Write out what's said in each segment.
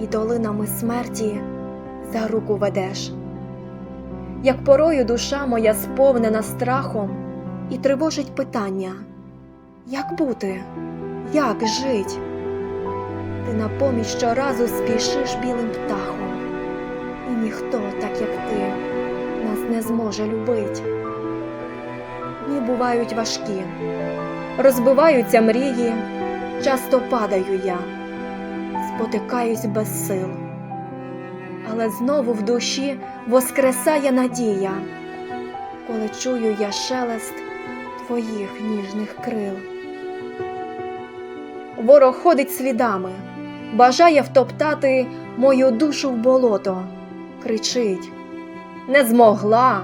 і долинами смерті за руку ведеш. Як порою душа моя сповнена страхом і тривожить питання, як бути, як жить? Ти на поміч щоразу спішиш білим птахом, і ніхто, так як ти, нас не зможе любить. Дні бувають важкі, розбиваються мрії, часто падаю я, спотикаюсь без сил. Але знову в душі воскресає надія, коли чую я шелест твоїх ніжних крил. Ворог ходить слідами, бажає втоптати мою душу в болото, кричить: Не змогла,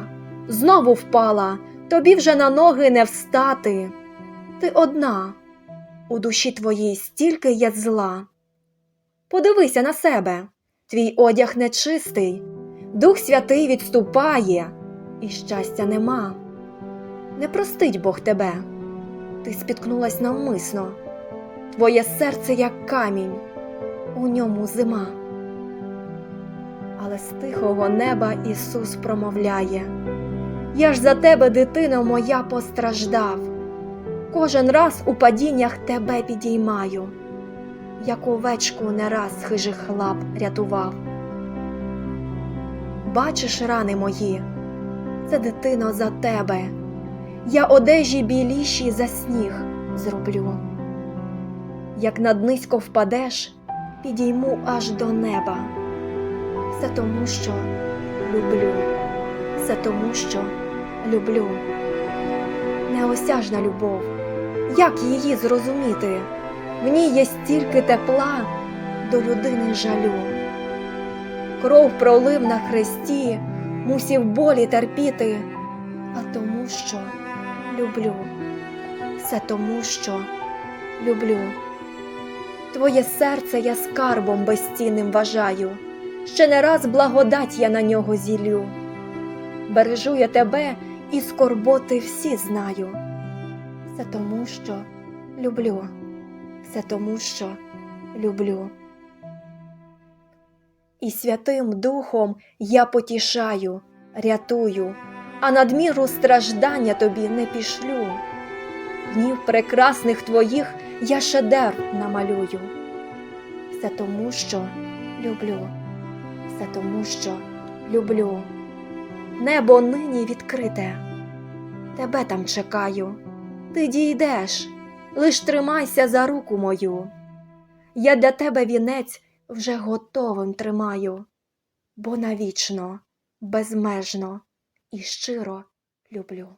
знову впала, тобі вже на ноги не встати. Ти одна, у душі твоїй стільки є зла. Подивися на себе, твій одяг нечистий, Дух Святий відступає, і щастя нема. Не простить Бог тебе, ти спіткнулась навмисно, твоє серце як камінь, у ньому зима. Але з тихого неба Ісус промовляє: Я ж за тебе, дитино моя, постраждав. Кожен раз у падіннях тебе підіймаю, як овечку не раз хижих лап рятував. Бачиш рани мої, це дитино за тебе, я одежі біліші за сніг зроблю. Як наднизько впадеш, підійму аж до неба. Все тому, що люблю, все тому, що люблю. Неосяжна любов, як її зрозуміти? В ній є стільки тепла до людини жалю. Кров пролив на хресті, мусів болі терпіти, а тому, що люблю, все тому, що люблю. Твоє серце я скарбом безцінним вважаю, ще не раз благодать я на нього зілю. Бережу я тебе і скорботи всі знаю. Все тому, що люблю, все тому, що люблю. І Святим Духом я потішаю, рятую, а надміру страждання тобі не пішлю. Днів прекрасних твоїх я шедевр намалюю. Все тому, що люблю, все тому, що люблю. Небо нині відкрите, тебе там чекаю, ти дійдеш, лиш тримайся за руку мою. Я для тебе вінець вже готовим тримаю, бо навічно, безмежно і щиро люблю.